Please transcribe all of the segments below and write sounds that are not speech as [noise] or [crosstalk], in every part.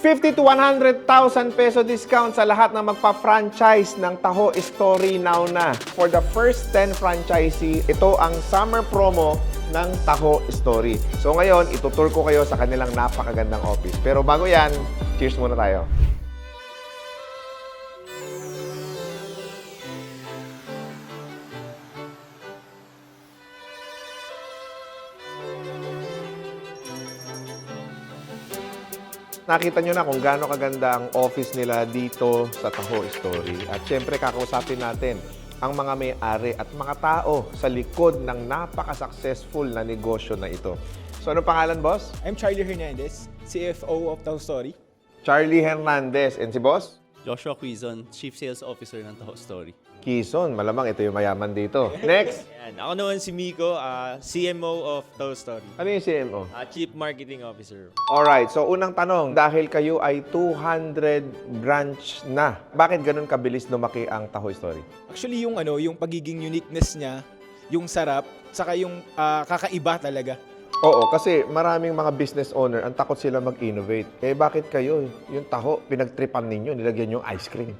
50 to 100,000 peso discount sa lahat na magpa-franchise ng Taho Story Now na. For the first 10 franchisee, ito ang summer promo ng Taho Story. So ngayon, itutur ko kayo sa kanilang napakagandang office. Pero bago yan, cheers muna tayo. Nakita nyo na kung gaano kaganda ang office nila dito sa Taho Story. At syempre, kakausapin natin ang mga may-ari at mga tao sa likod ng napaka-successful na negosyo na ito. So, ano pangalan, boss? I'm Charlie Hernandez, CFO of Tow Story. Charlie Hernandez. And si boss? Joshua Quizon, Chief Sales Officer ng Taho Story. Kison. Malamang ito yung mayaman dito. Next. [laughs] Yan. Ako naman si Miko, ah, CMO of Tow Story. Ano yung CMO? Ah, Chief Marketing Officer. Alright, so unang tanong, dahil kayo ay 200 branch na, bakit ganun kabilis lumaki ang Taho Story? Actually, yung ano, yung pagiging uniqueness niya, yung sarap, saka yung ah, kakaiba talaga. Oo, kasi maraming mga business owner, ang takot sila mag-innovate. Eh bakit kayo, yung taho, pinagtripan ninyo, nilagyan yung ice cream?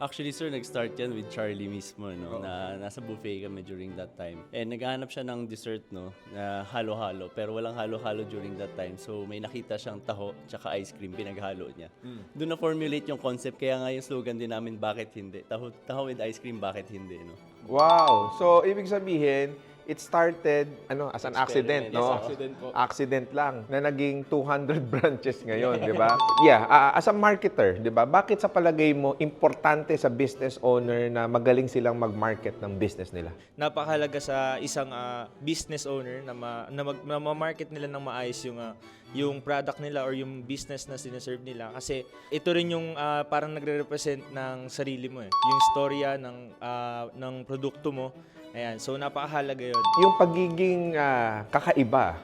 Actually, sir, nag-start yan with Charlie mismo, no? Na nasa buffet kami during that time. And naghahanap siya ng dessert, no? Na halo-halo. Pero walang halo-halo during that time. So, may nakita siyang taho tsaka ice cream, pinaghalo niya. Doon na-formulate yung concept. Kaya nga yung slogan din namin, bakit hindi? Taho, taho with ice cream, bakit hindi, no? Wow! So, ibig sabihin, it started ano as an accident, Experiment, no? yes, accident po. Accident lang na naging 200 [laughs] branches ngayon, di ba? Yeah, ah, as a marketer, di ba? Bakit sa palagay mo importante sa business owner na magaling silang mag-market ng business nila? Napakahalaga sa isang ah, business owner na, ma- na, mag- na ma-market nila ng maayos yung ah, yung product nila or yung business na sinaserve nila kasi ito rin yung ah, parang nagre-represent ng sarili mo eh. Yung storya ng ah, ng produkto mo. Ayan, so napakahalaga 'yon. Yung pagiging ah, kakaiba,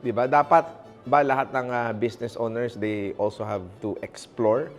di ba? Dapat ba lahat ng ah, business owners, they also have to explore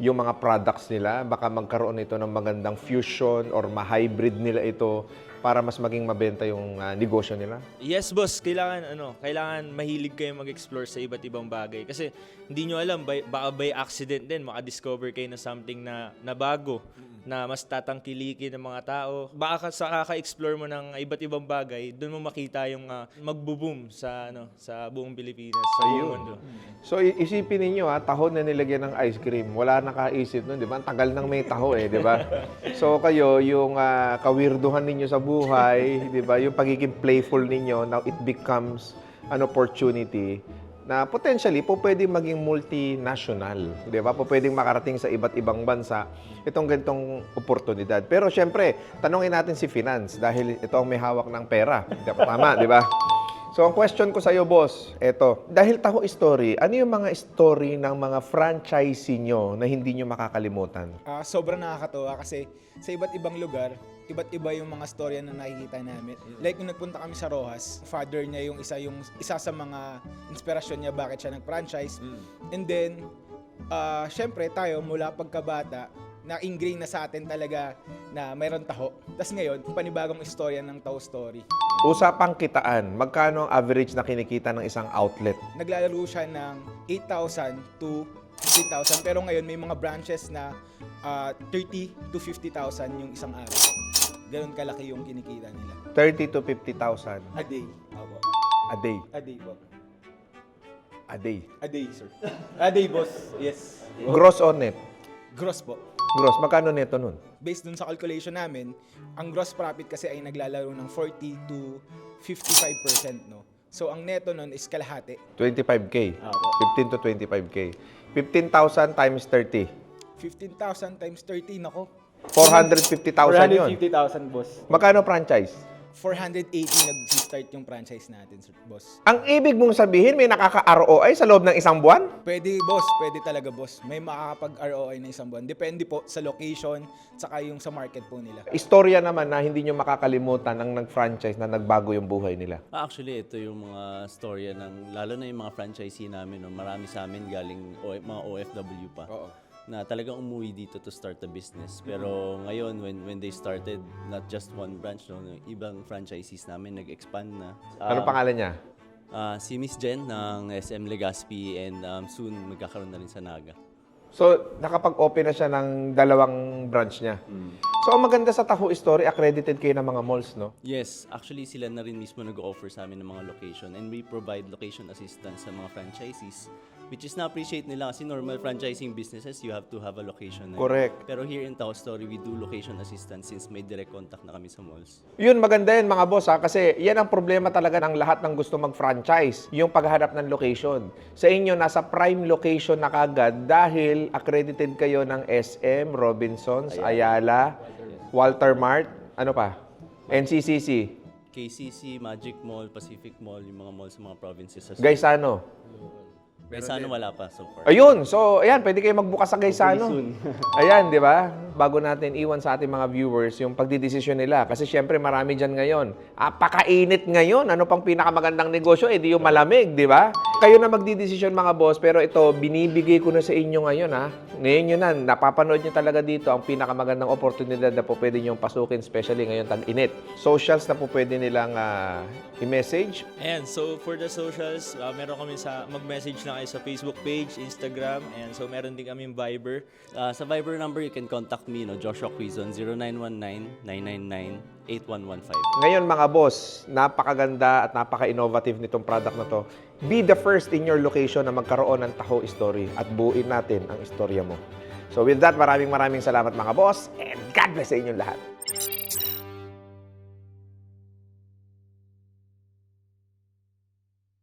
yung mga products nila? Baka magkaroon ito ng magandang fusion or ma-hybrid nila ito para mas maging mabenta yung ah, negosyo nila? Yes, boss. Kailangan ano, kailangan mahilig kayo mag-explore sa iba't ibang bagay kasi hindi nyo alam by, baka by accident din maka-discover kayo na something na na bago na mas tatangkilikin ng mga tao. Baka ka- sa kaka-explore mo ng iba't ibang bagay, doon mo makita yung ah, magbo-boom sa ano, sa buong Pilipinas, sa buong mundo. So isipin ninyo ha, taho na nilagyan ng ice cream. Wala nakaisip nun, di ba? Ang tagal nang may taho eh, di ba? [laughs] So kayo, yung ah, kawirduhan ninyo sa buhay, di ba? Yung pagiging playful ninyo, now it becomes an opportunity na potentially po pwedeng maging multinational, di ba? Po pwedeng makarating sa iba't ibang bansa itong ganitong oportunidad. Pero syempre, tanongin natin si Finance dahil ito ang may hawak ng pera. Tama, di ba? So, ang question ko sa iyo, boss, eto. Dahil Taho Story, ano yung mga story ng mga franchisee nyo na hindi nyo makakalimutan? Ah, sobrang nakakatawa kasi sa iba't ibang lugar, iba't iba yung mga storya na nakikita namin. Like nung nagpunta kami sa Rojas, father niya yung isa yung isa sa mga inspirasyon niya bakit siya nag-franchise. And then ah syempre tayo mula pagkabata na-ingrain na sa atin talaga na mayroon taho. Tapos ngayon, panibagong istorya ng Taho Story. Usapang kitaan, magkano ang average na kinikita ng isang outlet? naglalaro siya ng 8,000 to 50,000 pero ngayon may mga branches na ah, 30 to 50,000 yung isang araw. Ganun kalaki yung kinikita nila. 30 to 50,000 A day. Opo. a day. A day po. A day. A day, sir. A day, boss. Yes. Gross or net? Gross po. Gross. Magkano neto nun? Based dun sa calculation namin, ang gross profit kasi ay naglalaro ng 40 to 55%, no? So, ang neto nun is kalahati. 25K. Opo. 15 to 25K. 15,000 times 30. 15,000 times 30, nako. 450,000 yun. 450,000, boss. Magkano franchise? 480 nag-start yung franchise natin, sir, boss. Ang ibig mong sabihin, may nakaka-ROI sa loob ng isang buwan? Pwede, boss. Pwede talaga, boss. May makakapag-ROI na isang buwan. Depende po sa location, tsaka yung sa market po nila. Istorya naman na hindi nyo makakalimutan ng nag-franchise na nagbago yung buhay nila. Ah, Actually, ito yung mga storya ng, lalo na yung mga franchisee namin, no? marami sa amin galing o, mga OFW pa. Oo. Na talagang umuwi dito to start a business. Pero ngayon, when when they started, not just one branch, no, yung ibang franchisees namin nag-expand na. Anong Um, pangalan niya? Ah, si Miss Jen ng SM Legazpi and um, soon magkakaroon na rin sa Naga. So, nakapag-open na siya ng dalawang branch niya. So, ang maganda sa Taho Story, accredited kayo ng mga malls, no? Yes, actually sila na rin mismo nag-offer sa amin ng mga location and we provide location assistance sa mga franchisees which is na-appreciate nila kasi normal franchising businesses you have to have a location. na yun. Correct. Pero here in Taho Story, we do location assistance since may direct contact na kami sa malls. Yun, maganda yun mga boss ha, kasi yan ang problema talaga ng lahat ng gusto mag-franchise, yung paghahanap ng location. Sa inyo, nasa prime location na kagad dahil accredited kayo ng SM, Robinsons, Ayala, Walter Mart, ano pa? NCCC, KCC, Magic Mall, Pacific Mall, yung mga malls sa mga provinces. Sa Gaisano. Gaisano wala pa so far. Ayun, so ayan, pwede kayo magbukas sa Gaisano. [laughs] Ayan, di ba? Bago natin iwan sa ating mga viewers yung pagdidesisyon nila. Kasi syempre marami dyan ngayon. Apakainit ngayon. Ano pang pinakamagandang negosyo? Eh, di yung malamig, di ba? Kayo na magdidesisyon mga boss, pero ito, binibigay ko na sa inyo ngayon ha. Ngayon yun na, napapanood nyo talaga dito ang pinakamagandang oportunidad na po pwede nyo pasukin, especially ngayon tag-init. Socials na po pwede nilang ah, i-message. Ayan, so for the socials, uh, meron kami sa mag-message na kayo sa Facebook page, Instagram, and so meron din kami Viber. Ah, sa Viber number, you can contact me, no, Joshua Quizon, 0919-999-8115. Ngayon mga boss, napakaganda at napaka-innovative nitong product na to. Be the first in your location na magkaroon ng Taho Story at buuin natin ang istorya mo. So with that, maraming maraming salamat mga boss and God bless sa inyong lahat.